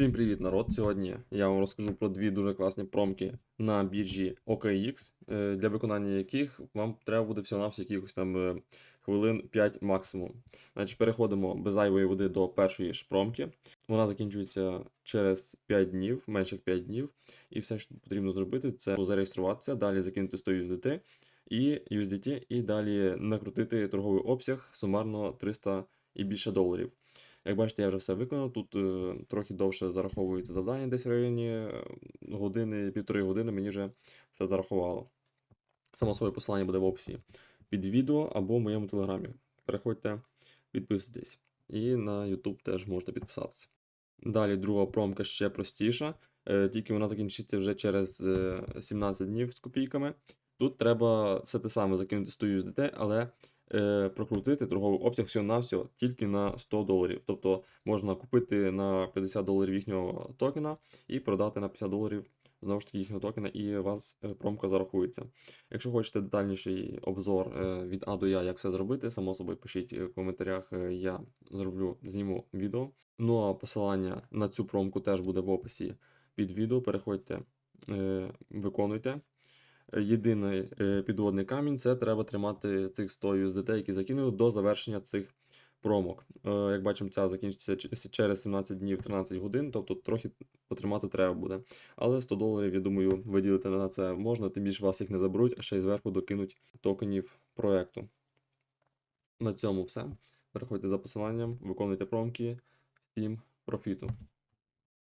Всім привіт, народ! Сьогодні я вам розкажу про дві дуже класні промки на біржі OKX, е, для виконання яких вам треба буде всього-навсього якихось там е, хвилин 5 максимум. Значить, переходимо без зайвої води до першої ж промки. Вона закінчується через 5 днів, менше 5 днів. І все, що потрібно зробити, це зареєструватися, далі закинути 100 USDT і USDT, і далі накрутити торговий обсяг сумарно 300 і більше доларів. Як бачите, я вже все виконав. Тут е, трохи довше зараховується завдання, десь в районі е, години, півтори години мені вже все зарахувало. Само своє посилання буде в описі під відео або в моєму телеграмі. Переходьте, підписуйтесь. І на YouTube теж можете підписатися. Далі друга промка ще простіша, е, тільки вона закінчиться вже через е, 17 днів з копійками. Тут треба все те саме закинути 100 USDT, але е, прокрутити торговий обсяг всього-навсього тільки на 100 доларів. Тобто можна купити на 50 доларів їхнього токена і продати на 50 доларів знову ж таки їхнього токена, і вас е, промка зарахується. Якщо хочете детальніший обзор е, від А до Я, як все зробити, само собою пишіть в коментарях, е, я зроблю, зніму відео. Ну а посилання на цю промку теж буде в описі під відео. Переходьте, е, виконуйте. Єдиний е, підводний камінь це треба тримати цих 100 USDT, які закинули до завершення цих промок. Е, Як бачимо, ця закінчиться через 17 днів 13 годин, тобто трохи потримати треба буде. Але 100 доларів, я думаю, виділити на це можна, тим більше вас їх не заберуть, а ще й зверху докинуть токенів проекту. На цьому все. Переходьте за посиланням, виконуйте промки. Всім профіту!